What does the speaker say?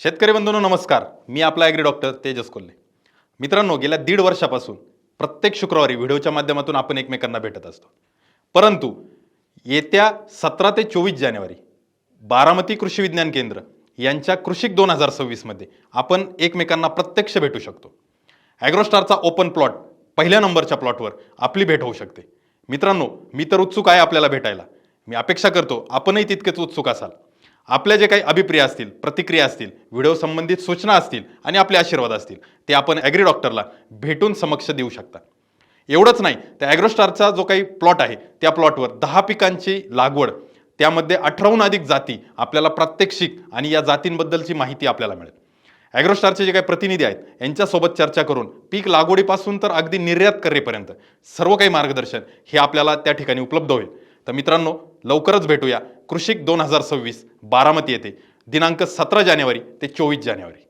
शेतकरी बंधूंनो नमस्कार. मी आपला ॲग्री डॉक्टर तेजस कोल्हे. मित्रांनो गेल्या दीड वर्षापासून प्रत्येक शुक्रवारी व्हिडिओच्या माध्यमातून आपण एकमेकांना भेटत असतो. परंतु येत्या सतरा ते चोवीस जानेवारी बारामती कृषी विज्ञान केंद्र यांच्या कृषिक दोन हजार सव्वीसमध्ये आपण एकमेकांना प्रत्यक्ष भेटू शकतो. ॲग्रोस्टारचा ओपन प्लॉट पहिल्या नंबरच्या प्लॉटवर आपली भेट होऊ शकते. मित्रांनो मी तर उत्सुक आहे आपल्याला भेटायला. मी अपेक्षा करतो आपणही तितकेच उत्सुक असाल. आपल्या जे काही अभिप्रिया असतील प्रतिक्रिया असतील व्हिडिओ संबंधित सूचना असतील आणि आपले आशीर्वाद असतील ते आपण ॲग्री डॉक्टरला भेटून समक्ष देऊ शकता. एवढंच नाही त्या ॲग्रोस्टारचा जो काही प्लॉट आहे त्या प्लॉटवर दहा पिकांची लागवड त्यामध्ये अठराहून अधिक जाती आपल्याला प्रात्यक्षिक आणि या जातींबद्दलची माहिती आपल्याला मिळेल. ॲग्रोस्टारचे जे काही प्रतिनिधी आहेत यांच्यासोबत चर्चा करून पीक लागवडीपासून तर अगदी निर्यात करेपर्यंत सर्व काही मार्गदर्शन हे आपल्याला त्या ठिकाणी उपलब्ध होईल. तर मित्रांनो लवकरच भेटूया. कृषिक दोन हजार सव्वीस बारामती येथे दिनांक सतरा जानेवारी ते चोवीस जानेवारी.